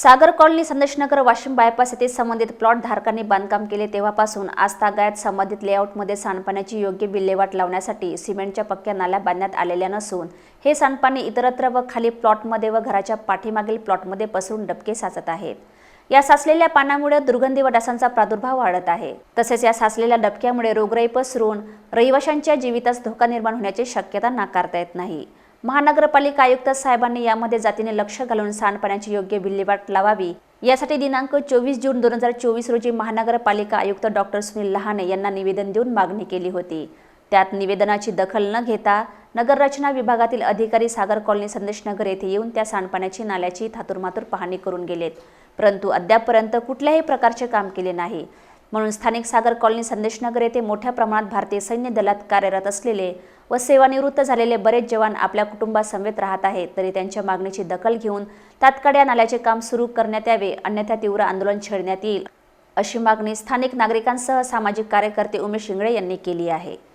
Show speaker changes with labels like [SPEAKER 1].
[SPEAKER 1] सागर colony Sandeshnagar Washim bypass येथे संबंधित plot धारकांनी बांधकाम केले. तेव्हापासून आज तागायत संबंधित लेआउटमध्ये सांडपाण्याची योग्य विल्हेवाट लावण्यासाठी सिमेंटच्या पक्क्या नाल्या बांधण्यात आलेल्या नसून हे सांडपाणी इतरत्र व खाली प्लॉटमध्ये व घराच्या पाठीमागील प्लॉटमध्ये पसरून डबके साचत आहेत. या साचलेल्या पाण्यामुळे दुर्गंधी व डासांचा प्रादुर्भाव वाढत आहे. तसेच या साचलेल्या डबक्यामुळे रोगराई पसरून रहिवाशांच्या जीवितास धोका निर्माण होण्याची शक्यता नाकारता येत नाही. महानगरपालिका आयुक्त साहेबांनी यामध्ये जातीने लक्ष घालून सांडपाण्याची योग्य विल्हेवाट लावावी. यासाठी दिनांक चोवीस जून दोन हजार चोवीस रोजी महानगरपालिका आयुक्त डॉक्टर सुनील लहाने यांना निवेदन देऊन मागणी केली होती. त्यात निवेदनाची दखल न घेता नगररचना विभागातील अधिकारी सागर कॉलनी संदेशनगर येथे येऊन त्या सांडपाण्याची नाल्याची थातुरमातुर पाहणी करून गेलेत. परंतु अद्यापपर्यंत कुठल्याही प्रकारचे काम केले नाही. म्हणून स्थानिक सागर कॉलनी संदेशनगर येथे मोठ्या प्रमाणात भारतीय सैन्य दलात कार्यरत असलेले व सेवानिवृत्त झालेले बरेच जवान आपल्या कुटुंबासमवेत राहत आहेत तरी त्यांच्या मागणीची दखल घेऊन तात्काळ या नाल्याचे काम सुरू करण्यात यावे अन्यथा तीव्र आंदोलन छेडण्यात येईल अशी मागणी स्थानिक नागरिकांसह सामाजिक कार्यकर्ते उमेश शिंगळे यांनी केली आहे.